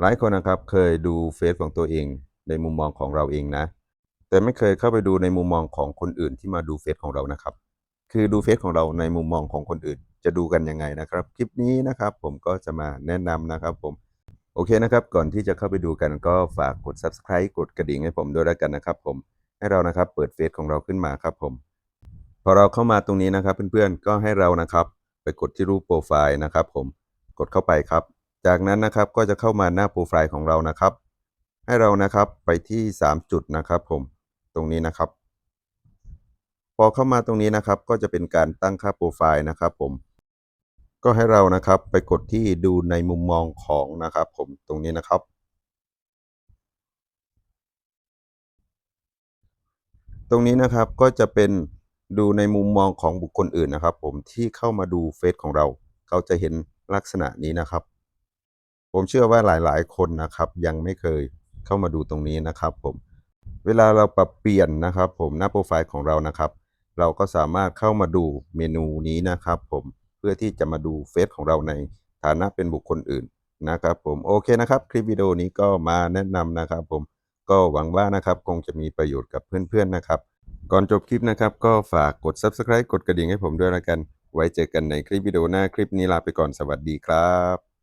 หลายคนนะครับเคยดูเฟซของตัวเองในมุมมองของเราเองนะ แต่ไม่เคยเข้าไปดูในมุมมองของคนอื่นที่มาดูเฟซของเรานะครับ คือดูเฟซของเราในมุมมองของคนอื่น จะดูกันยังไงนะครับ คลิปนี้นะครับ ผมก็จะมาแนะนำนะครับ ผมโอเคนะครับ ก่อนที่จะเข้าไปดูกันก็ฝากกด subscribe กดกระดิ่งให้ผมด้วยแล้วกันนะครับ ผมให้เรานะครับ เปิดเฟซของเราขึ้นมาครับ ผม พอเราเข้ามาตรงนี้นะครับ เพื่อนๆก็ให้เรานะครับ ไปกดที่รูปโปรไฟล์นะครับ ผมกดเข้าไปครับ จากนั้นนะครับก็จะเข้ามาหน้าโปรไฟล์ของเรานะครับ ให้เรานะครับไปที่ 3 จุดนะครับผมตรงนี้นะครับ พอเข้ามาตรงนี้นะครับ ก็จะเป็นการตั้งค่าโปรไฟล์นะครับผมก็ให้เรานะครับไปกดที่ดูในมุมมองของนะครับผมตรงนี้นะครับ ตรงนี้นะครับก็จะเป็นดูในมุมมองของบุคคลอื่นนะครับ ผมที่เข้ามาดูเฟซของเรา เขาจะเห็นลักษณะนี้นะครับ ผมเชื่อว่าหลาย ๆ คนนะครับยังไม่เคยเข้ามาดูตรงนี้นะครับผมเวลาเราปรับเปลี่ยนนะครับผมหน้าโปรไฟล์ของเรานะครับ เราก็สามารถเข้ามาดูเมนูนี้นะครับผมเพื่อที่จะมาดูเฟซของเราในฐานะเป็นบุคคลอื่นนะครับผมโอเคนะครับ คลิปวิดีโอนี้ก็มาแนะนำนะครับผมก็หวังว่านะครับคงจะมีประโยชน์กับเพื่อนๆนะครับ ก่อนจบคลิปนะครับ ก็ฝากกด subscribe กดกระดิ่งให้ผมด้วยละกัน ไว้เจอกันในคลิปวิดีโอหน้าคลิปนี้ลาไปก่อนสวัสดีครับ